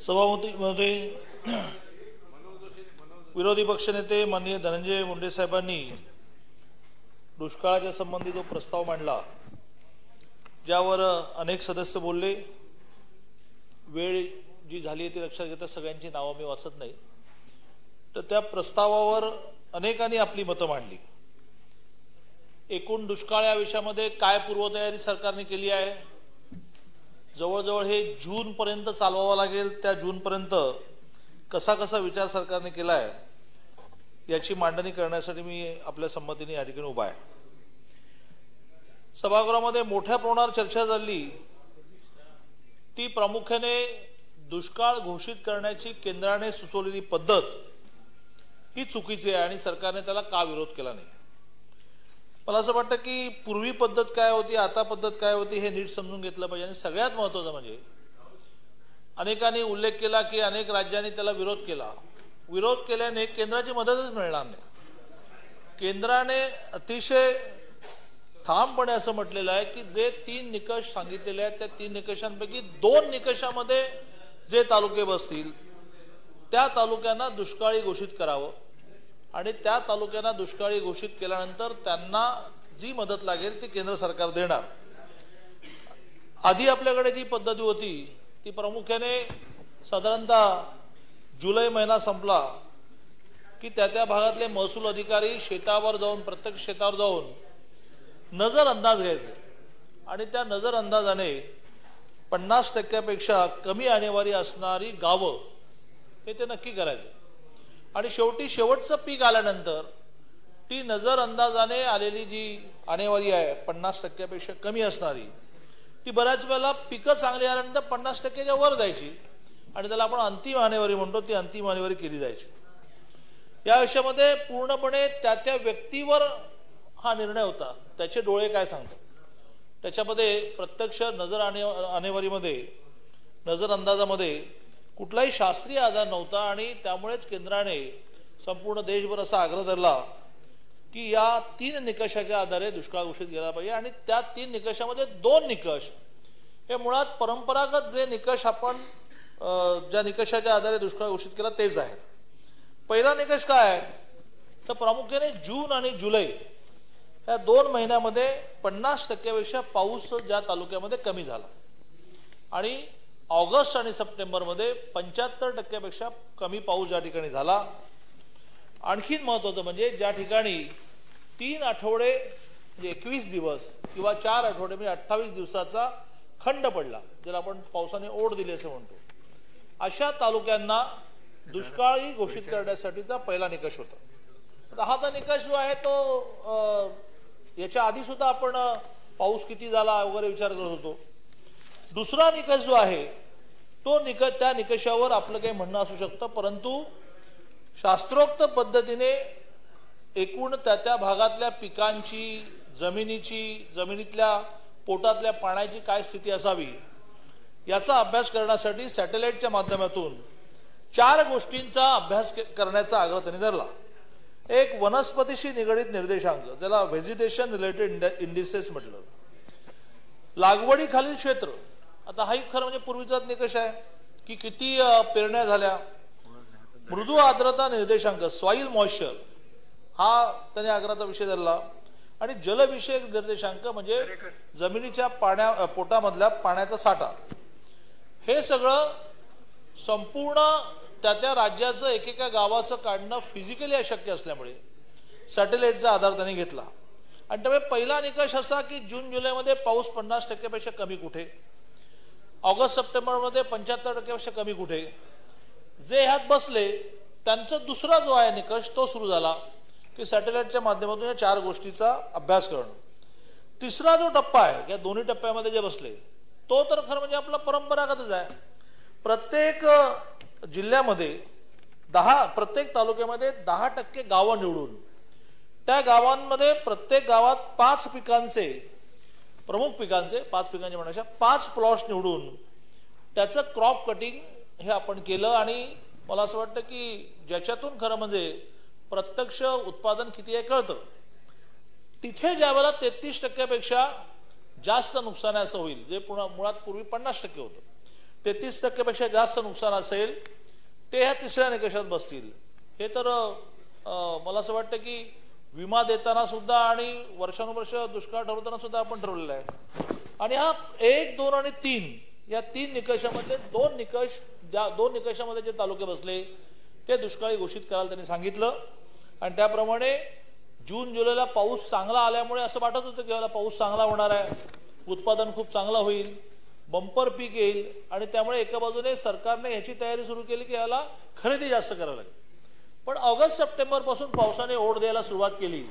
सभापतीमध्ये विरोधी पक्षनेते माननीय धनंजय मुंडे साहेबांनी दुष्काळाच्या संबंधी जो प्रस्ताव मांडला ज्यावर अनेक सदस्य बोलले. वेळ जी झाली आहे ती लक्षात घेता सगळ्यांची नावं मी वाचत नाही. तर त्या प्रस्तावावर अनेकांनी आपली मतं मांडली. एकूण दुष्काळ या विषयामध्ये काय पूर्वतयारी सरकारने केली आहे? जवळजवळ हे जून पर्यंत चालवावं लागेल त्या जून पर्यंत कसा कसा विचार सरकारने केला आहे याची मांडणी करण्यासाठी मी आपल्या संमतीने या ठिकाणी उभा आहे. सभागृहामध्ये मोठ्या प्रमाणावर चर्चा झाली. ती प्रामुख्याने दुष्काळ घोषित करण्याची केंद्राने सुचवलेली पद्धत ही चुकीची आहे आणि सरकारने त्याला का विरोध केला नाही? मला असं वाटतं की पूर्वी पद्धत काय होती आता पद्धत काय होती हे नीट समजून घेतलं पाहिजे. आणि सगळ्यात महत्वाचं म्हणजे अनेकांनी उल्लेख केला की अनेक राज्यांनी त्याला विरोध केला. विरोध केल्याने केंद्राची मदतच मिळणार नाही. केंद्राने अतिशय ठामपणे असं म्हटलेलं आहे की जे तीन निकष सांगितलेले आहेत त्या तीन निकषांपैकी दोन निकषामध्ये जे तालुके बसतील त्या तालुक्यांना दुष्काळी घोषित करावं. आणि त्या तालुक्यांना दुष्काळी घोषित केल्यानंतर त्यांना जी मदत लागेल ती केंद्र सरकार देणार. आधी आपल्याकडे जी पद्धती होती ती प्रामुख्याने साधारणतः जुलै महिना संपला की त्या त्या भागातले महसूल अधिकारी शेतावर जाऊन प्रत्यक्ष शेतावर जाऊन नजर अंदाज घ्यायचे. आणि त्या नजर अंदाजाने पन्नास टक्क्यापेक्षा कमी आणेवारी असणारी गावं हे ते नक्की करायचं. आणि शेवटी शेवटचं पीक आल्यानंतर ती नजर अंदाजाने आलेली जी आणेवारी आहे पन्नास टक्क्यापेक्षा कमी असणारी ती बऱ्याच वेळेला पिकं चांगली आल्यानंतर पन्नास टक्क्याच्या वर जायची आणि त्याला आपण अंतिम आणेवारी म्हणतो ती अंतिम आणेवारी केली जायची. या विषयामध्ये पूर्णपणे त्या त्या व्यक्तीवर हा निर्णय होता. त्याचे डोळे काय सांगतात? त्याच्यामध्ये प्रत्यक्ष नजर आणे आणेवारीमध्ये नजर अंदाजामध्ये कुठलाही शास्त्रीय आधार नव्हता आणि त्यामुळेच केंद्राने संपूर्ण देशभर असा आग्रह धरला की या तीन निकषाच्या आधारे दुष्काळ घोषित केला पाहिजे. आणि त्या तीन निकषामध्ये दोन निकष हे मुळात परंपरागत जे निकष आपण ज्या निकषाच्या आधारे दुष्काळ घोषित केला तेच आहे पहिला निकष काय? आहे तर प्रामुख्याने जून आणि जुलै या दोन महिन्यामध्ये पन्नास टक्क्यापेक्षा पाऊस ज्या तालुक्यामध्ये कमी झाला. आणि ऑगस्ट आणि सप्टेंबरमध्ये पंच्याहत्तर टक्क्यापेक्षा कमी पाऊस ज्या ठिकाणी झाला आणखीन महत्त्वाचं म्हणजे ज्या ठिकाणी तीन आठवडे म्हणजे एकवीस दिवस किंवा चार आठवडे म्हणजे अठ्ठावीस दिवसाचा खंड पडला ज्याला आपण पावसाने ओढ दिली असं म्हणतो. अशा तालुक्यांना दुष्काळी घोषित करण्यासाठीचा पहिला निकष होता. हा तर निकष जो आहे तो याच्या आधी सुद्धा आपण पाऊस किती झाला वगैरे विचार करत होतो. दुसरा निकष जो आहे तो निकष त्या निकषावर आपलं काही म्हणणं असू शकतं परंतु शास्त्रोक्त पद्धतीने एकूण त्या त्या भागातल्या पिकांची जमिनीची जमिनीतल्या पोटातल्या पाण्याची काय स्थिती असावी याचा अभ्यास करण्यासाठी सॅटेलाइटच्या माध्यमातून चार गोष्टींचा अभ्यास करण्याचा आग्रह त्यांनी धरला. एक वनस्पतीशी निगडीत निर्देशांक ज्याला व्हेजिटेशन रिलेटेड इंडिसेस म्हटलं लागवडीखालील क्षेत्र आता हा खरं म्हणजे पूर्वीचाच निकष आहे की किती पेरण्या झाल्या. मृदू आर्द्रता निर्देशांक सॉईल मॉइश्चर हा त्याने आग्रहाचा विषय धरला. आणि जलविषयक निर्देशांक म्हणजे जमिनीच्या पाण्या पोटामधल्या पाण्याचा साठा. हे सगळं संपूर्ण त्या त्या राज्याचं एकेका गावाचं काढणं फिजिकली अशक्य असल्यामुळे सॅटेलाइटचा आधार त्यांनी घेतला. आणि त्यामुळे पहिला निकष असा की जून जुलैमध्ये पाऊस पन्नास टक्क्यापेक्षा कमी कुठे? ऑगस्ट सप्टेंबरमध्ये पंच्याहत्तर टक्क्यापेक्षा कमी कुठे? जे ह्यात बसले त्यांचा दुसरा जो आहे निकष तो सुरू झाला की सॅटेलाइटच्या माध्यमातून या चार गोष्टीचा अभ्यास करणं. तिसरा जो टप्पा आहे या दोन्ही टप्प्यामध्ये जे बसले तो तर खरं म्हणजे आपला परंपरागतच आहे. प्रत्येक जिल्ह्यामध्ये दहा प्रत्येक तालुक्यामध्ये दहा टक्के गावं निवडून त्या गावांमध्ये प्रत्येक गावात पाच पिकांचे प्रमुख पिकांचे पाच पिकांचे म्हणण्याच्या पाच प्लॉट्स निवडून त्याचं क्रॉप कटिंग हे आपण केलं आणि मला असं वाटतं की ज्याच्यातून खरं म्हणजे प्रत्यक्ष उत्पादन किती आहे कळतं. तिथे ज्या वेळेला तेहतीस टक्क्यापेक्षा जास्त नुकसान आहे असं होईल जे पुन्हा मुळात पूर्वी पन्नास टक्के होतं तेहतीस टक्केपेक्षा जास्त नुकसान असेल ते ह्या तिसऱ्या निकषात बसतील. हे तर मला असं वाटतं की विमा देताना सुद्धा आणि वर्षानुवर्ष दुष्काळ ठरवताना सुद्धा आपण ठरवलेला आहे. आणि हा एक दोन आणि तीन या तीन निकषामधले दोन निकष ज्या दोन निकषामध्ये जे तालुके बसले ते दुष्काळी घोषित करायला त्यांनी सांगितलं. आणि त्याप्रमाणे जून जुलैला पाऊस चांगला आल्यामुळे असं वाटत होतं की याला पाऊस चांगला होणार आहे. उत्पादन खूप चांगलं होईल बंपर पीक येईल आणि त्यामुळे एका बाजूने सरकारने ह्याची तयारी सुरू केली की याला खरेदी जास्त करावी लागेल. पण ऑगस्ट सप्टेंबरपासून पावसाने ओढ द्यायला सुरुवात केली.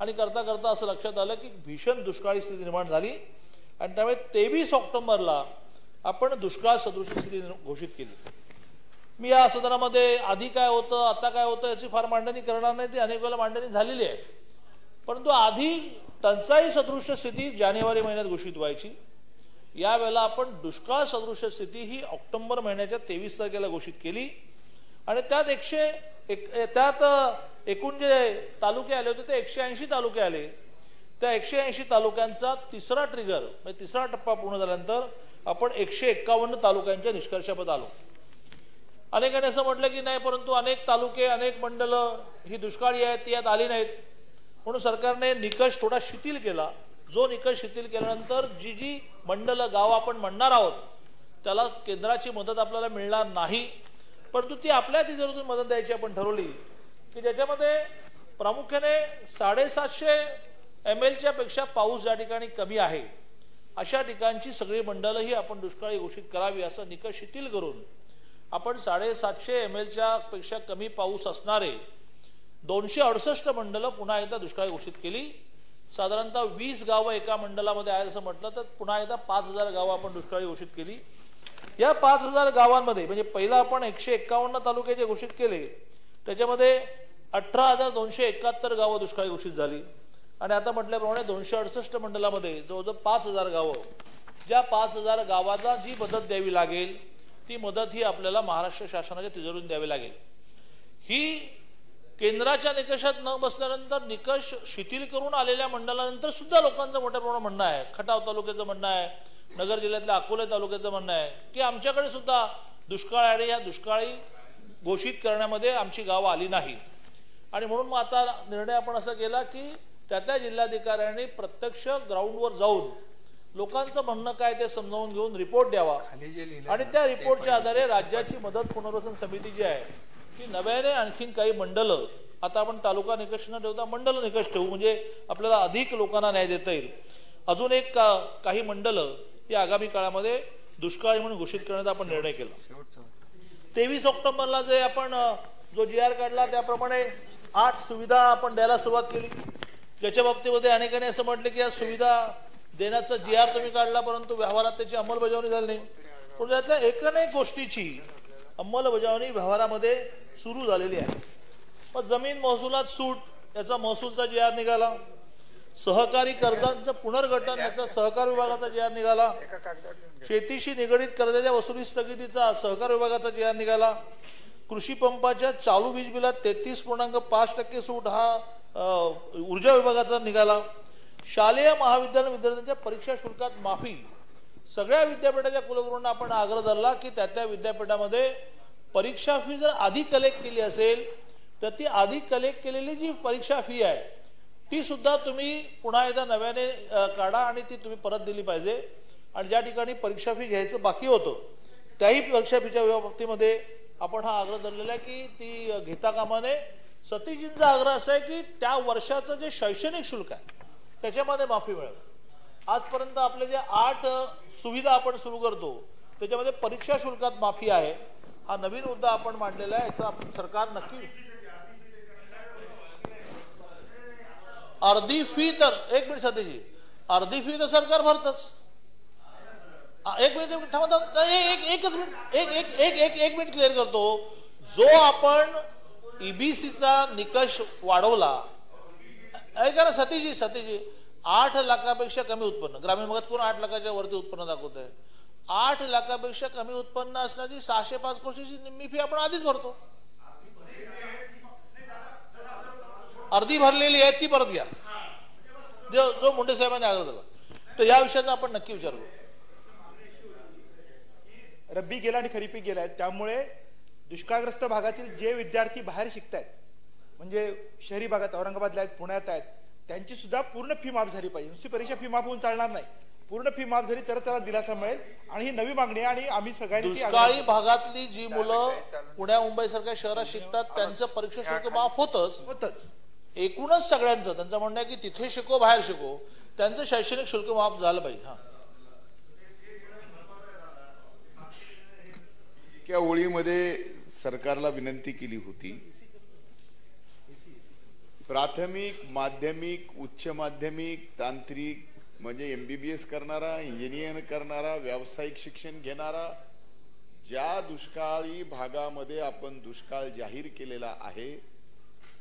आणि करता करता असं लक्षात आलं की भीषण दुष्काळी स्थिती निर्माण झाली. आणि त्यामुळे तेवीस ऑक्टोबरला आपण दुष्काळ सदृश स्थिती घोषित केली. मी या सदनामध्ये आधी काय होतं आता काय होतं याची फार मांडणी करणार नाही. ती अनेक वेळेला मांडणी झालेली आहे. परंतु आधी टंचाई सदृश स्थिती जानेवारी महिन्यात घोषित व्हायची. यावेळेला आपण दुष्काळ सदृश स्थिती ही ऑक्टोबर महिन्याच्या तेवीस तारखेला घोषित केली. आणि त्यात एकशे एक त्यात एकूण जे तालुके आले होते ते एकशे ऐंशी तालुके आले. त्या एकशे ऐंशी तालुक्यांचा तिसरा ट्रिगर म्हणजे तिसरा टप्पा पूर्ण झाल्यानंतर आपण एकशे एक्कावन्न तालुक्यांच्या निष्कर्षापद आलो. अनेकांनी असं म्हटलं की नाही परंतु अनेक तालुके अनेक मंडलं ही दुष्काळी आहेत ती यात आली नाहीत. म्हणून सरकारने निकष थोडा शिथिल केला. जो निकष शिथिल केल्यानंतर जी जी मंडलं गावं आपण म्हणणार आहोत त्याला केंद्राची मदत आपल्याला मिळणार नाही. परंतु ती आपल्या तिजोरीतून मदत द्यायची आपण ठरवली की ज्याच्यामध्ये प्रामुख्याने साडेसातशे एम एलच्या पेक्षा पाऊस ज्या ठिकाणी कमी आहे अशा ठिकाणची सगळी मंडलंही आपण दुष्काळी घोषित करावी असं निकष शिथिल करून आपण साडेसातशे एम एलच्या पेक्षा कमी पाऊस असणारे दोनशे अडुसष्ट मंडलं पुन्हा एकदा दुष्काळी घोषित केली. साधारणतः वीस गावं एका मंडलामध्ये आहेत असं म्हटलं तर पुन्हा एकदा पाच हजार गावं आपण दुष्काळी घोषित केली. या पाच हजार गावांमध्ये म्हणजे पहिला आपण एकशे एक्कावन्न तालुके जे घोषित केले त्याच्यामध्ये अठरा हजार दोनशे एकाहत्तर गावं दुष्काळी घोषित झाली. आणि आता म्हटल्याप्रमाणे दोनशे अडुसष्ट मंडलामध्ये जवळजवळ पाच हजार गावं ज्या पाच हजार गावांना जी मदत द्यावी लागेल ती मदत ही आपल्याला महाराष्ट्र शासनाच्या तिजोरीतून द्यावी लागेल. ही केंद्राच्या निकषात न बसल्यानंतर निकष शिथिल करून आलेल्या मंडळानंतर सुद्धा लोकांचं मोठ्या प्रमाणात म्हणणं आहे. खटाव तालुक्याचं म्हणणं आहे. नगर जिल्ह्यातल्या अकोले तालुक्याचं म्हणणं आहे की आमच्याकडे सुद्धा दुष्काळ आहे आणि या दुष्काळी घोषित करण्यामध्ये आमची गावं आली नाही. आणि म्हणून मग आता निर्णय आपण असा केला की त्या त्या जिल्हाधिकाऱ्यांनी प्रत्यक्ष ग्राउंडवर जाऊन लोकांचं म्हणणं काय ते समजावून घेऊन रिपोर्ट द्यावा. आणि त्या रिपोर्टच्या आधारे राज्याची मदत पुनर्वसन समिती जी आहे ती नव्याने आणखीन काही मंडलं आता आपण तालुका निकष न ठेवता मंडल निकष ठेवू म्हणजे आपल्याला अधिक लोकांना न्याय देता येईल. अजून एक का- काही मंडलं ही आगामी काळामध्ये दुष्काळी म्हणून घोषित करण्याचा आपण निर्णय केला. तेवीस ऑक्टोबरला जे आपण जो जी आर काढला त्याप्रमाणे आठ सुविधा आपण द्यायला सुरुवात केली. ज्याच्या बाबतीमध्ये अनेकांनी असं म्हटलं की या सुविधा देण्याचा जी आर तुम्ही काढला परंतु व्यवहारात त्याची अंमलबजावणी झाली नाही. पण त्यातल्या एकाने गोष्टीची अंमलबजावणी व्यवहारामध्ये सुरू झालेली आहे. मग जमीन महसुलात सूट याचा महसूलचा जी आर निघाला. सहकारी कर्जांचं पुनर्गठन याचा सहकार विभागाचा जी आर निघाला. शेतीशी निगडीत कर्जाच्या वसुली स्थगितीचा सहकार विभागाचा जी आर निघाला. कृषी पंपाच्या चालू वीज बिलात तेहतीस पूर्णांक पाच टक्के सूट हा ऊर्जा विभागाचा निघाला. शालेय महाविद्यालय विद्यार्थ्यांच्या परीक्षा शुल्कात माफी. सगळ्या विद्यापीठाच्या कुलगुरूंना आपण आग्रह धरला की त्या त्या विद्यापीठामध्ये परीक्षा फी जर आधी कलेक्ट केली असेल तर ती आधी कलेक्ट केलेली जी परीक्षा फी आहे ती सुद्धा तुम्ही पुन्हा एकदा नव्याने काढा आणि ती तुम्ही परत दिली पाहिजे. आणि ज्या ठिकाणी परीक्षा फी घ्यायचं बाकी होतं त्याही परीक्षा फीच्या बाबतीमध्ये आपण हा आग्रह धरलेला आहे की ती घेता कामाने सतीजींचा आग्रह असा आहे की त्या वर्षाचं जे शैक्षणिक शुल्क आहे त्याच्यामध्ये माफी मिळावी आजपर्यंत आपले जे आठ सुविधा आपण सुरू करतो त्याच्यामध्ये परीक्षा शुल्कात माफी आहे. हा नवीन मुद्दा आपण मांडलेला आहे याचा आपण सरकार नक्की अर्धी फी तर एक मिनिट सतीजी. अर्धी फी तर सरकार भरतच. एक मिनिट एक एक एकच मिनिट एक एक एक एक एक मिनिट क्लिअर करतो. जो आपण ईबीसीचा निकष वाढवला ऐका ना सतीजी सतीजी. आठ लाखापेक्षा कमी उत्पन्न. ग्रामीण भागात कोण आठ लाखाच्या वरती उत्पन्न दाखवत आहे आठ लाखापेक्षा कमी उत्पन्न असण्याची सहाशे पाच कोटीची निम्मी फी आपण आधीच भरतो. अर्धी भरलेली आहे ती परत घ्या. जो जो मुंडे साहेबांनी आग्रह दिला तर या विषयाचा आपण नक्की विचार करू. रब्बी गेला आणि खरीपी गेला त्यामुळे दुष्काळग्रस्त भागातील जे विद्यार्थी बाहेर शिकतायत म्हणजे शहरी भागात औरंगाबादला आहेत पुण्यात आहेत त्यांची सुद्धा पूर्ण फी माफ झाली पाहिजे. नुसती परीक्षा फी माफ होऊन चालणार नाही. पूर्ण फी माफ झाली तर त्याला दिलासा मिळेल. आणि ही नवी मागणी आहे आणि आम्ही सगळ्यांनी दुष्काळी भागातली जी मुलं पुण्या मुंबई सारख्या शहरात शिकतात त्यांचं परीक्षा शुल्क माफ होतच. होतच. एकूणच सगळ्यांचं त्यांचं म्हणणं आहे की तिथे शिको बाहेर शिको त्यांचं शैक्षणिक शुल्क माफ झालं पाहिजे हा. त्या ओळीमध्ये सरकारला विनंती केली होती. प्राथमिक माध्यमिक उच्च माध्यमिक तांत्रिक म्हणजे एम बी बी एस करणारा इंजिनियर करणारा व्यावसायिक शिक्षण घेणारा ज्या दुष्काळी भागामध्ये आपण दुष्काळ जाहीर केलेला आहे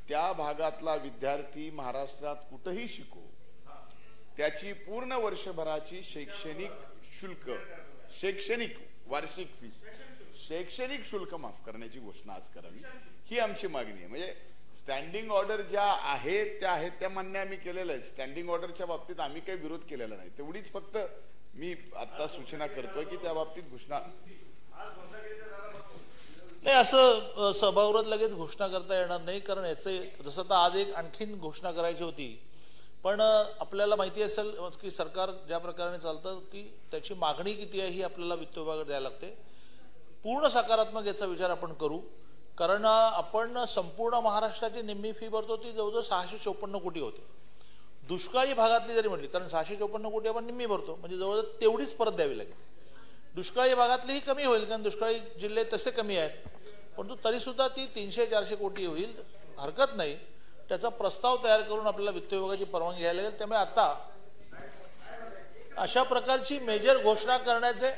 त्या भागातला विद्यार्थी महाराष्ट्रात कुठंही शिको त्याची पूर्ण वर्षभराची शैक्षणिक शुल्क शैक्षणिक वार्षिक फीस शैक्षणिक शुल्क माफ करण्याची घोषणा आज करावी ही आमची मागणी आहे. म्हणजे स्टँडिंग ऑर्डर ज्या आहेत त्या आहेत त्या मान्य आम्ही केलेल्या आहेत स्टँडिंग ऑर्डरच्या बाबतीत आम्ही काही विरोध केलेला नाही. तेवढीच फक्त मी आता सूचना करतोय की त्या बाबतीत घोषणा नाही असं सभागृहात लगेच घोषणा करता येणार नाही कारण याचे जसं आता आज एक आणखीन घोषणा करायची होती. पण आपल्याला माहिती असेल की सरकार ज्या प्रकारे चालतं की त्याची मागणी किती आहे ही आपल्याला वित्त विभागात द्यायला लागते. पूर्ण सकारात्मक याचा विचार आपण करू. कारण आपण संपूर्ण महाराष्ट्राची निम्मी फी भरतो ती जवळजवळ सहाशे चोपन्न कोटी होते. दुष्काळी भागातली जरी म्हटली कारण सहाशे चोपन्न कोटी आपण निम्मी भरतो म्हणजे जवळजवळ तेवढीच परत द्यावी लागेल. दुष्काळी भागातलीही कमी होईल कारण दुष्काळी जिल्हे तसे कमी आहेत. परंतु तरीसुद्धा ती तीनशे चारशे कोटी होईल हरकत नाही. त्याचा प्रस्ताव तयार करून आपल्याला वित्त विभागाची परवानगी घ्यायला लागेल. त्यामुळे आता अशा प्रकारची मेजर घोषणा करण्याचे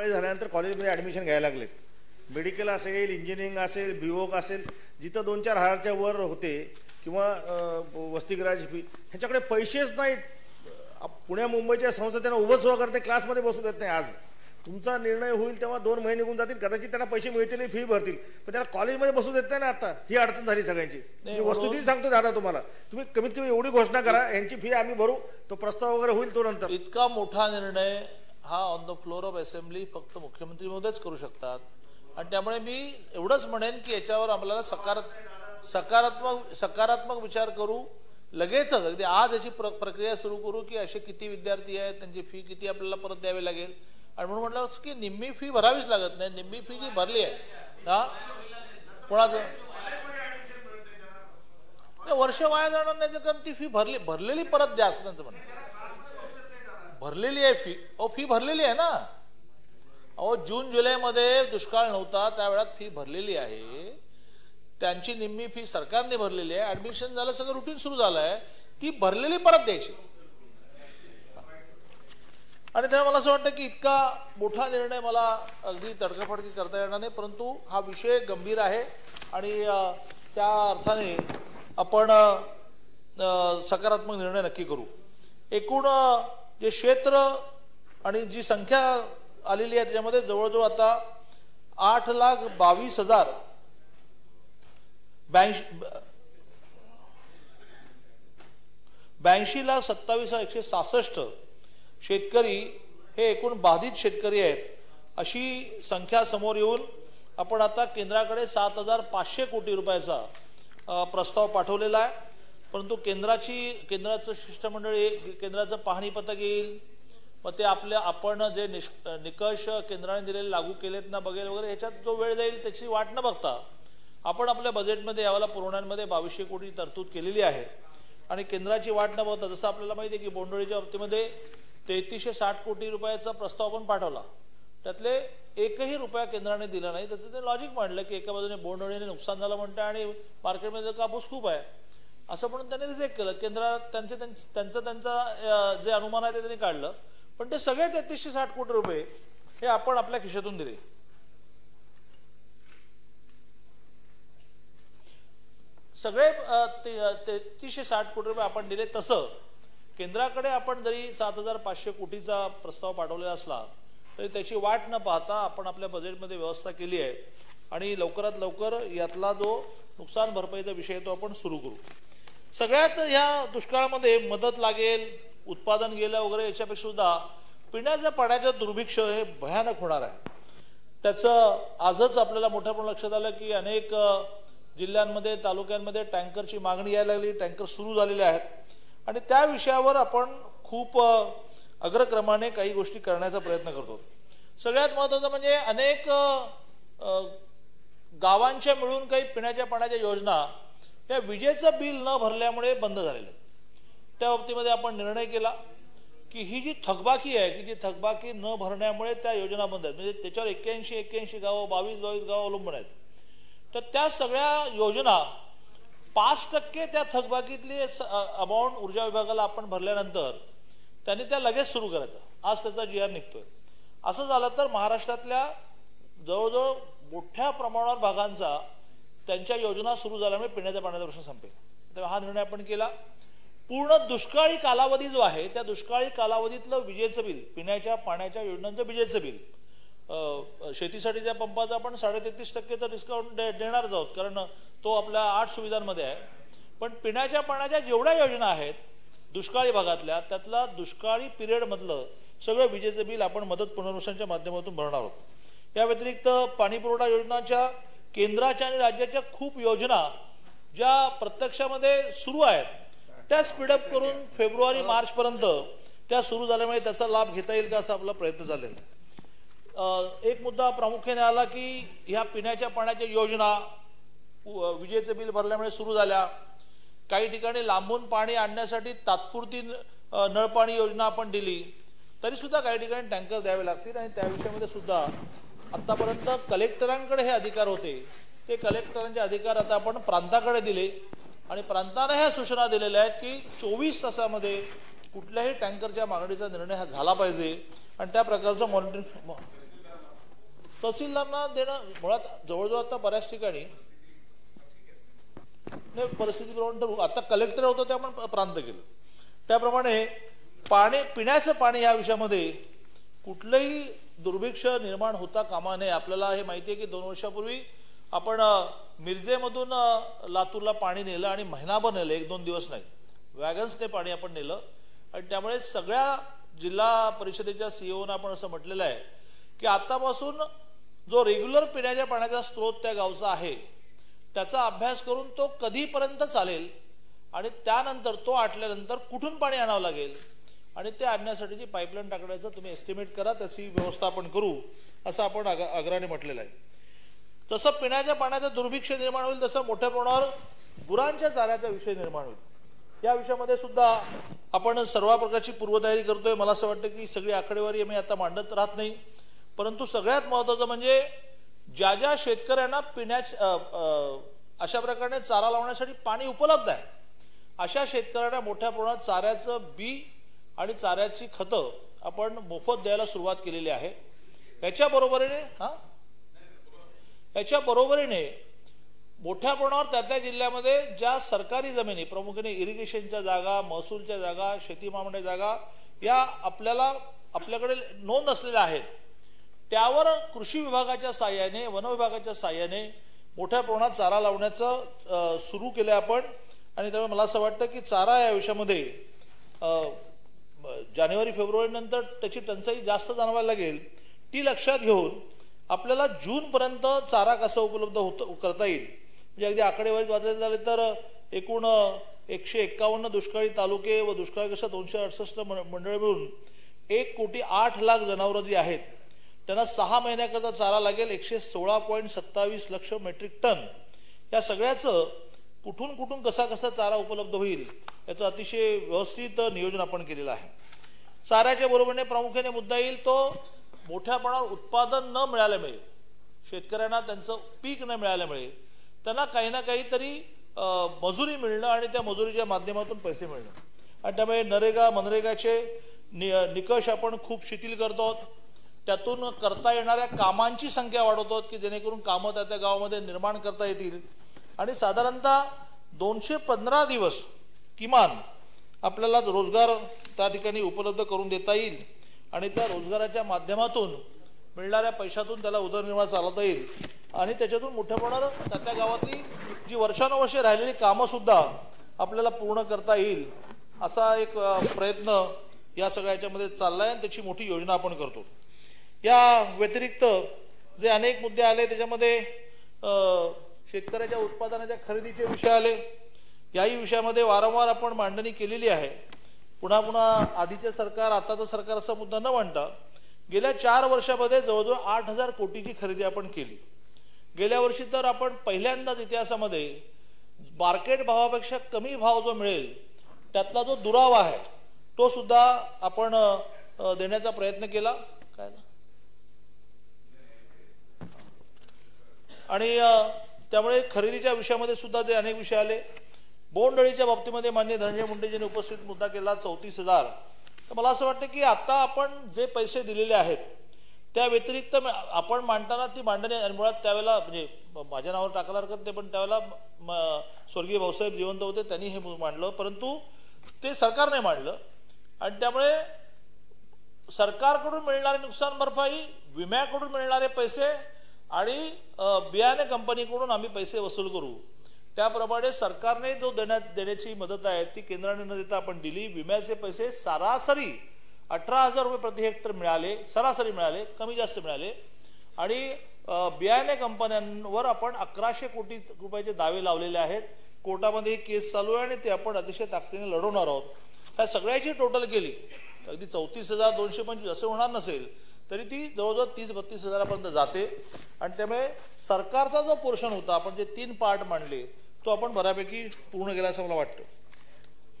झाल्यानंतर कॉलेजमध्ये ॲडमिशन घ्यायला लागले मेडिकल असेल इंजिनिअरिंग असेल बिओक असेल जिथं दोन चार हजारच्या वर होते किंवा वसतिगृहाची फी ह्याच्याकडे पैसेच नाहीत. पुण्या मुंबईच्या संस्था त्यांना उभं सुद्धा करते क्लासमध्ये बसू देत नाही आज. तुमचा निर्णय होईल तेव्हा दोन महिने निघून जातील कदाचित त्यांना पैसे मिळतील फी भरतील. पण त्यांना कॉलेजमध्ये बसू देत नाही ना आता. ही अडचण झाली सगळ्यांची. मी म्हणून- वस्तुस्थिती सांगतो दादा तुम्हाला. तुम्ही कमीत कमी एवढी घोषणा करा यांची फी आम्ही भरू तो प्रस्ताव वगैरे होईल तो नंतर. इतका मोठा निर्णय हा on the floor of assembly फक्त मुख्यमंत्री महोदयच करू शकतात. आणि त्यामुळे मी एवढंच म्हणेन की याच्यावर आपल्याला सकारात्मक सकारात्मक सकारात्मक विचार करू. लगेचच अगदी आज अशी प्र प्रक्रिया सुरू करू की असे किती विद्यार्थी आहेत त्यांची फी किती आपल्याला परत द्यावी लागेल. आणि म्हणून म्हटलं की निम्मी फी भरावीच लागत नाही निम्मी फी जी भरली आहे हा? कोणाचं? नाही, वर्ष वाया जाणार नाही कारण ती फी भरली भरलेली परत द्या असं त्यांचं म्हणणं. भरलेली आहे फी. अहो फी भरलेली आहे ना? अहो जून जुलैमध्ये दुष्काळ नव्हता त्यावेळात फी भरलेली आहे. त्यांची निम्मी फी सरकारने भरलेली आहे. ऍडमिशन झालं सगळं रुटीन सुरू झालं आहे ती भरलेली परत द्यायची. आणि त्यामुळे मला असं वाटतं की इतका मोठा निर्णय मला अगदी तडकाफडकी करता येणार नाही परंतु हा विषय गंभीर आहे. आणि त्या अर्थाने आपण सकारात्मक निर्णय नक्की करू. एकूण जे क्षेत्र आणि जी संख्या आलेली आहे. त्याच्यामध्ये जवळजवळ आता आठ लाख बावीस हजार ब्याऐंशी लाख सत्तावीस हजार एकशे सासष्ट शेतकरी हे एकूण बाधित शेतकरी आहेत. अशी संख्या समोर येऊन आपण आता केंद्राकडे सात हजार पाचशे कोटी रुपयाचा प्रस्ताव पाठवलेला आहे. परंतु केंद्राची केंद्राचं शिष्टमंडळ केंद्राचं पाहणी पथक येईल. मग ते आपल्या आपण जे निष निकष केंद्राने दिलेले लागू केलेत ना बघेल वगैरे ह्याच्यात जो वेळ जाईल त्याची वाट न बघता आपण आपल्या बजेटमध्ये यावेळेला पुरवण्यांमध्ये बावीसशे कोटी तरतूद केलेली आहे. आणि केंद्राची वाट न बघता जसं आपल्याला माहिती आहे की बोंडोळीच्या बाबतीमध्ये तेहतीसशे साठ कोटी रुपयाचा प्रस्ताव आपण पाठवला. त्यातले एकही रुपया केंद्राने दिला नाही. त्याचं ते लॉजिक मांडलं की एका बाजूने बोंडोळीने नुकसान झालं म्हणतं आणि मार्केटमध्ये कापूस खूप आहे. असं म्हणून त्यांनी रिजेक्ट केलं. केंद्रात त्यांचे त्यांचं त्यांचं त्यांचा जे अनुमान आहे ते त्यांनी काढलं. पण ते सगळे तेहतीसशे साठ कोटी रुपये हे आपण आपल्या खिशातून दिले. सगळे तेहतीसशे साठ कोटी रुपये आपण दिले तसं. केंद्राकडे आपण जरी सात हजार पाचशे कोटीचा प्रस्ताव पाठवलेला असला तरी त्याची वाट न पाहता आपण आपल्या बजेटमध्ये व्यवस्था केली आहे. आणि लवकरात लवकर यातला जो नुकसान भरपाईचा विषय आहे तो आपण सुरू करू. सगळ्यात ह्या दुष्काळामध्ये मदत लागेल उत्पादन गेलं वगैरे याच्यापेक्षा सुद्धा पिण्याच्या पाण्याचं दुर्भिक्ष हे भयानक होणार आहे. त्याचं आजच आपल्याला मोठ्या पण लक्षात आलं की अनेक जिल्ह्यांमध्ये तालुक्यांमध्ये टँकरची मागणी यायला लागली टँकर सुरू झालेले आहेत. आणि त्या विषयावर आपण खूप अग्रक्रमाने काही गोष्टी करण्याचा प्रयत्न करतो. सगळ्यात महत्त्वाचं म्हणजे अनेक गावांच्या मिळून काही पिण्याच्या पाण्याच्या योजना या विजेचं बिल न भरल्यामुळे बंद झालेलं त्या बाबतीमध्ये आपण निर्णय केला की ही जी थकबाकी आहे की जी थकबाकी न भरण्यामुळे त्या योजना बंद आहेत. म्हणजे त्याच्यावर एक्क्याऐंशी एक्क्याऐंशी गावं बावीस बावीस गावं अवलंबून आहेत. तर त्या सगळ्या योजना पाच टक्के त्या थकबाकीतली अमाऊंट ऊर्जा विभागाला आपण भरल्यानंतर त्यांनी त्या लगेच सुरू करायचं. आज त्याचा जी आर निघतोय. असं झालं तर महाराष्ट्रातल्या जवळजवळ मोठ्या प्रमाणावर भागांचा त्यांच्या योजना सुरू झाल्यामुळे पिण्याच्या पाण्याचा प्रश्न संपेल. तर हा निर्णय आपण केला. पूर्ण दुष्काळी कालावधी जो आहे त्या दुष्काळी कालावधीतलं विजेचं बिल पिण्याच्या पाण्याच्या योजनांचं विजेचं बिल शेतीसाठी त्या पंपाचा आपण साडेतेहतीस टक्के तर डिस्काउंट दे देणारच आहोत कारण तो आपल्या आठ सुविधांमध्ये आहे. पण पिण्याच्या पाण्याच्या जेवढ्या योजना आहेत दुष्काळी भागातल्या त्यातला दुष्काळी पिरियडमधलं सगळं विजेचं बिल आपण मदत पुनर्वसनच्या माध्यमातून भरणार आहोत. या व्यतिरिक्त पाणीपुरवठा योजनाच्या केंद्राच्या आणि राज्याच्या खूप योजना ज्या प्रत्यक्षामध्ये सुरू आहेत त्या स्पीडअप करून फेब्रुवारी मार्च पर्यंत त्या सुरू झाल्यामुळे म्हणजे त्याचा लाभ घेता येईल का असा आपला प्रयत्न झालेला एक मुद्दा प्रामुख्याने आला की ह्या पिण्याच्या पाण्याच्या योजना विजेचं बिल भरल्यामुळे सुरू झाल्या. काही ठिकाणी लांबून पाणी आणण्यासाठी तात्पुरती न- नळपाणी योजना आपण दिली. तरी सुद्धा काही ठिकाणी टँकर द्यावे लागतील आणि त्या विषयामध्ये सुद्धा आतापर्यंत कलेक्टरांकडे हे अधिकार होते. ते कलेक्टरांचे अधिकार आता आपण प्रांताकडे दिले. आणि प्रांतानं ह्या सूचना दिलेल्या आहेत की चोवीस तासामध्ये कुठल्याही टँकरच्या मागणीचा निर्णय हा झाला पाहिजे. आणि त्या प्रकारचं मॉनिटरिंग तहसीलदारांना देणं मुळात जवळजवळ आता बऱ्याच ठिकाणी परिस्थिती प्रमाणे ठरवू आता कलेक्टर होतो ते आपण प्रांत केलं. त्याप्रमाणे पाणी पिण्याचं पाणी या विषयामध्ये कुठलंही दुर्भिक्ष निर्माण होता कामा नये. आपल्याला हे माहिती आहे की दोन वर्षापूर्वी आपण मिरजेमधून लातूरला पाणी नेलं आणि महिनाभर नेलं एक दोन दिवस नाही. वॅगन्सने पाणी आपण नेलं. आणि त्यामुळे सगळ्या जिल्हा परिषदेच्या सीईओना आपण असं म्हटलेलं आहे की आतापासून जो रेग्युलर पिण्याच्या पाण्याचा स्रोत त्या गावचा आहे त्याचा अभ्यास करून तो कधीपर्यंत चालेल आणि त्यानंतर तो आटल्यानंतर कुठून पाणी आणावं लागेल आणि ते आणण्यासाठीची पाईपलाईन टाकण्याचं तुम्ही एस्टिमेट करा त्याची व्यवस्था आपण करू असं आपण आग आग्रहाने म्हटलेलं आहे. तसं पिण्याच्या पाण्याचं दुर्भिक्ष निर्माण होईल तसं मोठ्या प्रमाणावर गुरांच्या चाऱ्याचा विषय निर्माण होईल. या विषयामध्ये सुद्धा आपण सर्व प्रकारची पूर्वतयारी करतोय. मला असं वाटतं की सगळी आकडेवारी मी आता मांडत राहत नाही. परंतु सगळ्यात महत्वाचं म्हणजे ज्या ज्या शेतकऱ्यांना पिण्याच्या अशा प्रकारे चारा लावण्यासाठी पाणी उपलब्ध आहे अशा शेतकऱ्यांना मोठ्या प्रमाणात चाऱ्याचं बी आणि चाऱ्याची खतं आपण मोफत द्यायला सुरुवात केलेली आहे. याच्या बरोबरीने याच्या बरोबरीने मोठ्या प्रमाणावर त्या त्या जिल्ह्यामध्ये ज्या सरकारी जमिनी प्रामुख्याने इरिगेशनच्या जागा महसूलच्या जागा शेती मामण्या जागा या आपल्याला आपल्याकडे नोंद असलेल्या आहेत. त्यावर कृषी विभागाच्या साह्याने वन विभागाच्या साह्याने मोठ्या प्रमाणात चारा लावण्याचं सुरू केलं आपण. आणि त्यामुळे मला असं वाटतं की चारा या विषयामध्ये जानेवारी फेब्रुवारी नंतर त्याची टंचाई जास्त जाणवायला लागेल. ती लक्षात घेऊन आपल्याला जून पर्यंत चारा कसा उपलब्ध होत करता येईल? म्हणजे अगदी आकडेवारीत वाचायला झाले तर एकूण एकशे एक्कावन्न दुष्काळी तालुके व दुष्काळग्रस्त दोनशे अडसष्ट मंडळ मिळून एक कोटी आठ लाख जनावरं जी आहेत त्यांना सहा महिन्याकरता चारा लागेल एकशे सोळा पॉईंट सत्तावीस लक्ष मेट्रिक टन. या सगळ्याचं कुठून कुठून कसा कसा चारा उपलब्ध होईल याचं अतिशय व्यवस्थित नियोजन आपण केलेलं आहे. चाऱ्याच्या बरोबरीने प्रामुख्याने मुद्दा येईल तो मोठ्या प्रमाणावर उत्पादन न मिळाल्यामुळे शेतकऱ्यांना त्यांचं पीक न मिळाल्यामुळे त्यांना काही ना काहीतरी मजुरी मिळणं आणि त्या मजुरीच्या माध्यमातून पैसे मिळणं. आणि त्यामुळे नरेगा मनरेगाचे नि निकष आपण खूप शिथिल करतो आहोत. त्यातून करता येणाऱ्या कामांची संख्या वाढवतो आहोत की जेणेकरून कामं त्या त्या गावामध्ये निर्माण करता येतील. आणि साधारणतः दोनशे पंधरा दिवस किमान आपल्याला रोजगार त्या ठिकाणी उपलब्ध करून देता येईल. आणि त्या रोजगाराच्या माध्यमातून मिळणाऱ्या पैशातून त्याला उदरनिर्वाह चालवता येईल. आणि त्याच्यातून मोठ्या प्रमाणावर त्या त्या गावातली जी वर्षानुवर्षे राहिलेली कामंसुद्धा आपल्याला पूर्ण करता येईल असा एक प्रयत्न या सगळ्या याच्यामध्ये आहे आणि त्याची मोठी योजना आपण करतो. या व्यतिरिक्त जे अनेक मुद्दे आले त्याच्यामध्ये शेतकऱ्याच्या उत्पादनाच्या खरेदीचे विषय आले. याही विषयामध्ये वारंवार आपण मांडणी केलेली आहे. पुन्हा पुन्हा आधीचे सरकार आताचं सरकार असा मुद्दा न मांडता गेल्या चार वर्षामध्ये जवळजवळ आठ हजार कोटीची खरेदी आपण केली. गेल्या वर्षी तर आपण पहिल्यांदाच इतिहासामध्ये मार्केट भावापेक्षा कमी भाव जो मिळेल त्यातला जो दुरावा आहे तो सुद्धा आपण देण्याचा प्रयत्न केला. काय? ना? आणि त्यामुळे खरेदीच्या विषयामध्ये सुद्धा ते अनेक विषय आले. बोंडअळीच्या बाबतीमध्ये मान्य धनंजय मुंडेजींनी उपस्थित मुद्दा केला चौतीस हजार. तर मला असं वाटतं की आता आपण जे पैसे दिलेले आहेत त्या व्यतिरिक्त आपण मांडताना ती मांडणी आणि मुळात त्यावेळेला म्हणजे माझ्या नावावर टाकायला हरकत नाही पण त्यावेळेला स्वर्गीय भाऊसाहेब जिवंत होते त्यांनी हे मांडलं. परंतु ते सरकारने मांडलं आणि त्यामुळे सरकारकडून मिळणारी नुकसान भरपाई विम्याकडून मिळणारे पैसे आणि बियाणे कंपनीकडून आम्ही पैसे वसूल करू. त्याप्रमाणे सरकारने जो देण्यात देण्याची मदत आहे ती केंद्राने न देता आपण दिली. विम्याचे पैसे सरासरी अठरा हजार रुपये प्रति हेक्टर मिळाले सरासरी मिळाले कमी जास्त मिळाले. आणि बियाणे कंपन्यांवर आपण अकराशे कोटी रुपयाचे दावे लावलेले आहेत. कोर्टामध्ये ही केस चालू आहे आणि ते आपण अतिशय ताकदीने लढवणार आहोत. ह्या सगळ्याची टोटल केली. अगदी चौतीस हजार दोनशे पंचवीस असं होणार नसेल तरी ती जवळजवळ तीस बत्तीस हजारापर्यंत जाते. आणि त्यामुळे सरकारचा जो पोर्शन होता आपण जे तीन पार्ट मांडले तो आपण बऱ्यापैकी पूर्ण केला असं मला वाटतं.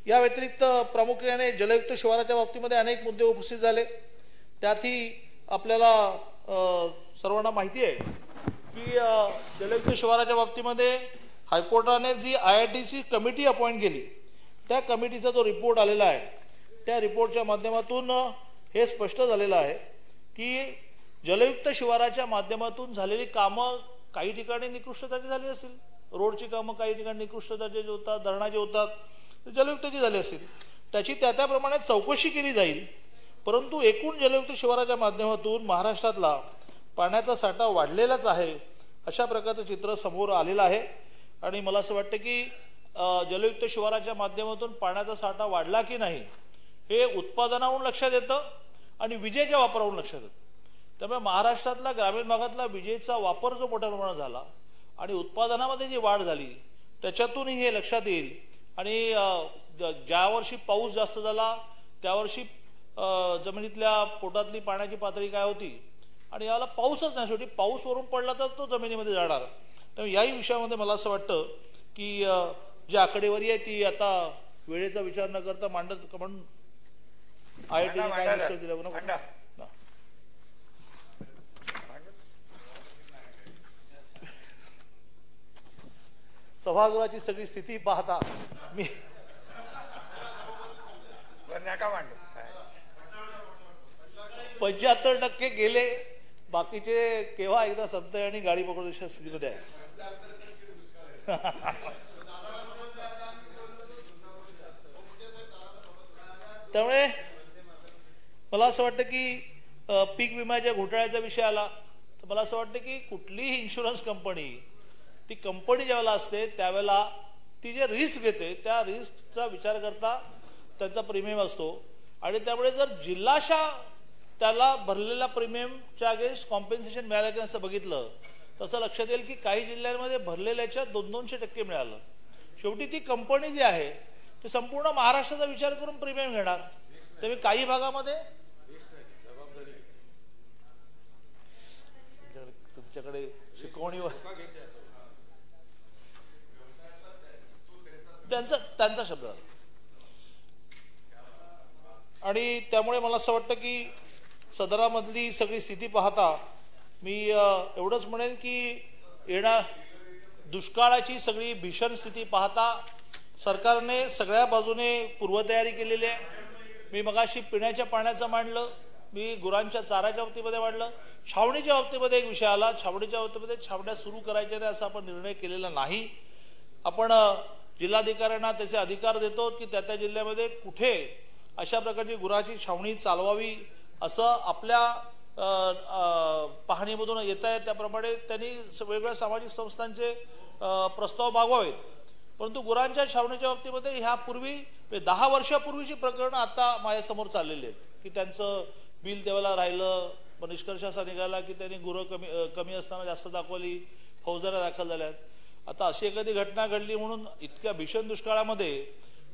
या व्यतिरिक्त प्रामुख्याने जलयुक्त शिवाराच्या बाबतीमध्ये अनेक मुद्दे उपस्थित झाले. त्यातही आपल्याला सर्वांना माहिती आहे की जलयुक्त शिवाराच्या बाबतीमध्ये हायकोर्टाने जी आय आय टीची कमिटी अपॉइंट केली त्या कमिटीचा जो रिपोर्ट आलेला आहे त्या रिपोर्टच्या माध्यमातून हे स्पष्ट झालेलं आहे की जलयुक्त शिवाराच्या माध्यमातून झालेली कामं काही ठिकाणी निकृष्ट दर्जाची झाली असेल. रोडची कामं काही ठिकाणी निकृष्ट दर्जाची होतात धरणाचे होतात जलयुक्तची झाली असेल. त्याची त्या त्याप्रमाणे चौकशी केली जाईल. परंतु एकूण जलयुक्त शिवाराच्या माध्यमातून महाराष्ट्रातला पाण्याचा साठा वाढलेलाच आहे अशा प्रकारचं चित्र समोर आलेलं आहे. आणि मला असं वाटतं की जलयुक्त शिवाराच्या माध्यमातून पाण्याचा साठा वाढला की नाही हे उत्पादनावरून लक्षात येतं. आणि विजेच्या वापरावरून लक्षात येतं त्यामुळे महाराष्ट्रातला ग्रामीण भागातला विजेचा वापर जो मोठ्या प्रमाणात झाला आणि उत्पादनामध्ये जी वाढ झाली त्याच्यातूनही हे लक्षात येईल. आणि ज- ज्या वर्षी पाऊस जास्त झाला त्या वर्षी जमिनीतल्या पोटातली पाण्याची पातळी काय होती? आणि याला पाऊसच नाही. शेवटी पाऊस वरून पडला तर तो जमिनीमध्ये जाणार. त्यामुळे याही विषयामध्ये मला असं वाटतं की जी आकडेवारी आहे ती आता वेळेचा विचार न करता मांडत म्हणून काय दिला. सभागृहाची सगळी स्थिती पाहता मी पंच्याहत्तर टक्के गेले बाकीचे केव्हा एकदा संपतंय आणि गाडी पकडून अशा स्थितीमध्ये आहे. त्यामुळे मला असं वाटतं की पीक विम्याच्या घोटाळ्याचा विषय आला तर मला असं वाटतं की कुठलीही इन्शुरन्स कंपनी ती कंपनी ज्यावेळेला असते त्यावेळेला ती जे रिस्क घेते त्या रिस्कचा विचार करता त्यांचा प्रीमियम असतो. आणि त्यामुळे जर जिल्हाशा त्याला भरलेल्या प्रीमियमच्या अगेन्स्ट कॉम्पेन्सेशन मिळालं की असं बघितलं तसं लक्षात येईल की काही जिल्ह्यांमध्ये भरलेल्याच्या दोन दोनशे टक्के मिळालं. शेवटी ती कंपनी जी आहे ती संपूर्ण महाराष्ट्राचा विचार करून प्रीमियम घेणार. तुम्ही काही भागामध्ये? तुमच्याकडे शिकवणी त्यांचा त्यांचा शब्द. आणि त्यामुळे मला असं वाटतं की सदरामधली सगळी स्थिती पाहता मी एवढंच म्हणेन की येणार दुष्काळाची सगळी भीषण स्थिती पाहता सरकारने सगळ्या बाजूने पूर्वतयारी केलेली आहे. मी मगाशी पिण्याच्या पाण्याचं मांडलं मी गुरांच्या चाराच्या बाबतीमध्ये मांडलं. छावणीच्या बाबतीमध्ये एक विषय आला. छावणीच्या बाबतीमध्ये छावण्या सुरू करायच्या नाही असा आपण निर्णय केलेला नाही. आपण जिल्हाधिकाऱ्यांना त्याचे अधिकार देतो की त्या त्या जिल्ह्यामध्ये कुठे अशा प्रकारची गुराची छावणी चालवावी असं आपल्या पाहणीमधून येत आहे. त्याप्रमाणे त्यांनी स- वेगवेगळ्या सामाजिक संस्थांचे प्रस्ताव मागवावेत. परंतु गुरांच्या छावणीच्या बाबतीमध्ये ह्यापूर्वी पूर्वी म्हणजे दहा वर्षापूर्वीची प्रकरणं आता माझ्यासमोर चाललेली आहेत. की त्यांचं बिल देवाला राहिलं मग निष्कर्ष असा निघाला की त्यांनी गुरं कमी कमी असताना जास्त दाखवली फौजदाऱ्या दाखल झाल्यात आता अशी एखादी घटना घडली म्हणून इतक्या भीषण दुष्काळामध्ये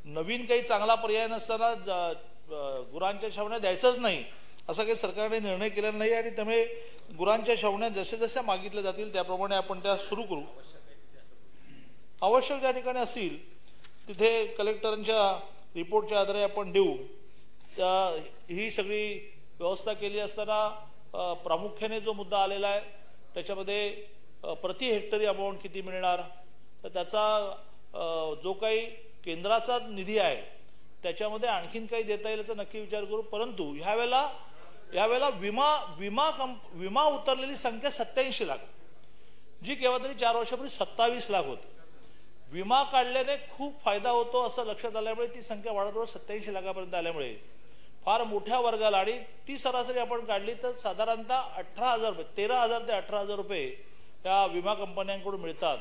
नवीन काही चांगला पर्याय नसताना ज- गुरांच्या छावण्या द्यायचंच नाही असा काही सरकारने निर्णय केलेला नाही आणि त्यामुळे गुरांच्या छावण्या जसे जशा मागितल्या जातील त्याप्रमाणे आपण त्या सुरू करू. आवश्यक ज्या ठिकाणी असतील तिथे कलेक्टरांच्या रिपोर्टच्या आधारे आपण देऊ. त्या ही सगळी व्यवस्था केली असताना प्रामुख्याने जो मुद्दा आलेला आहे त्याच्यामध्ये प्रति हेक्टरी अमाऊंट किती मिळणार? तर त्याचा जो काही केंद्राचा निधी आहे त्याच्यामध्ये आणखीन काही देता येईल याचा नक्की विचार करू. परंतु ह्यावेळेला यावेळेला विमा विमा कंप विमा उतरलेली संख्या सत्याऐंशी लाख. जी केव्हा तरी चार वर्षापूर्वी सत्तावीस लाख होती. विमा काढल्याने खूप फायदा होतो असं लक्षात आल्यामुळे ती संख्या वाढत सत्याऐंशी लाखापर्यंत आल्यामुळे. फार मोठ्या वर्गाला आणि ती सरासरी आपण काढली तर साधारणतः अठरा हजार रुपये तेरा हजार ते अठरा हजार रुपये त्या विमा कंपन्यांकडून मिळतात.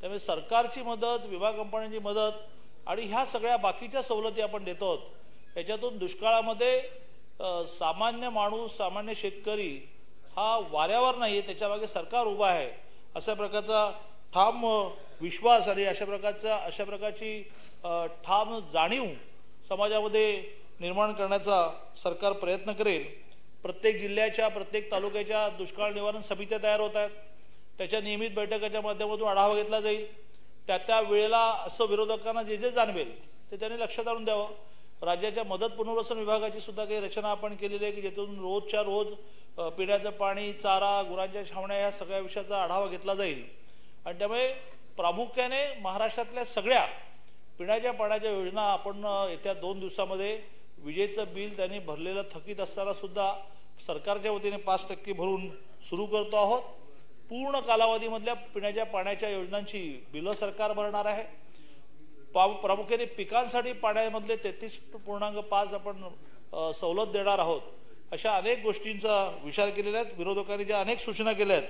त्यामुळे सरकारची मदत विमा कंपन्यांची मदत आणि ह्या सगळ्या बाकीच्या सवलती आपण देतो आहोत. याच्यातून दुष्काळामध्ये सामान्य माणूस सामान्य शेतकरी हा वाऱ्यावर नाही आहे त्याच्यामागे सरकार उभा आहे. अशा प्रकारचा ठाम विश्वास आणि अशा प्रकारचा अशा प्रकारची ठाम जाणीव समाजामध्ये निर्माण करण्याचा सरकार प्रयत्न करेल. प्रत्येक जिल्ह्याच्या प्रत्येक तालुक्याच्या दुष्काळ निवारण समित्या तयार होत आहेत. त्याच्या नियमित बैठकाच्या माध्यमातून आढावा घेतला जाईल. त्या त्या वेळेला असं विरोधकांना जे जे जाणवेल ते त्यांनी लक्षात आणून द्यावं. राज्याच्या मदत पुनर्वसन विभागाची सुद्धा काही रचना आपण केलेली आहे की ज्यातून रोजच्या रोज पिण्याचं पाणी चारा गुरांच्या छावण्या या सगळ्या विषयाचा आढावा घेतला जाईल. आणि त्यामुळे प्रामुख्याने महाराष्ट्रातल्या सगळ्या पिण्याच्या पाण्याच्या योजना आपण येत्या दोन दिवसामध्ये विजेचं बिल त्यांनी भरलेलं थकीत असताना सुद्धा सरकारच्या वतीने पाच टक्के भरून सुरू करतो आहोत. पूर्ण कालावधीमधल्या पिण्याच्या पाण्याच्या योजनांची बिलं सरकार भरणार आहे. पा- प्रामुख्याने पिकांसाठी पाण्यामधले तेहतीस पूर्णांक पाच आपण सवलत देणार आहोत. अशा अनेक गोष्टींचा विचार केलेला आहे विरोधकांनी ज्या अनेक सूचना केल्या आहेत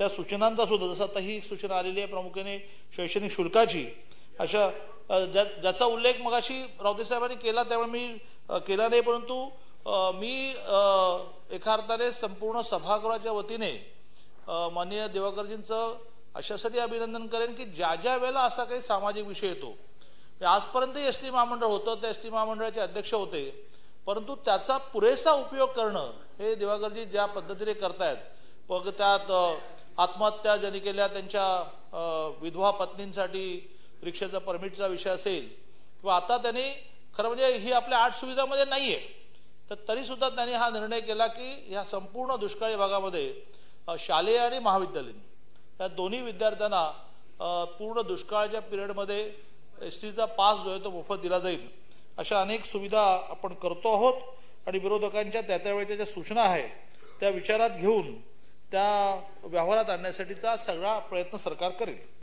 त्या सूचनांचा सुद्धा जसं आता ही सूचना आलेली आहे प्रामुख्याने शैक्षणिक शुल्काची अशा ज्या ज्याचा उल्लेख मगाशी रावते साहेबांनी केला त्यामुळे मी केला नाही परंतु मी एका अर्थाने संपूर्ण सभागृहाच्या वतीने माननीय दिवाकरजींचं अशासाठी अभिनंदन करेन की ज्या ज्या वेळेला असा काही सामाजिक विषय येतो आजपर्यंत एस टी महामंडळ होतं त्या एस टी महामंडळाचे अध्यक्ष होते परंतु त्याचा पुरेसा उपयोग करणं हे दिवाकरजी ज्या पद्धतीने करतायत मग त्यात आत्महत्या ज्यांनी केल्या त्यांच्या विधवा पत्नींसाठी रिक्षेचा परमिटचा विषय असेल किंवा आता त्यांनी खरं म्हणजे ही आपल्या आठ सुविधामध्ये नाही आहे तर तरीसुद्धा त्यांनी हा निर्णय केला की ह्या संपूर्ण दुष्काळी भागामध्ये शालेय आणि महाविद्यालयीन या दोन्ही विद्यार्थ्यांना पूर्ण दुष्काळाच्या पिरियडमध्ये एस टीचा पास जो आहे तो मोफत दिला जाईल अशा अनेक सुविधा आपण करतो आहोत आणि विरोधकांच्या त्या त्यावेळेच्या ज्या सूचना आहे त्या विचारात घेऊन त्या व्यवहारात आणण्यासाठीचा सगळा प्रयत्न सरकार करेल.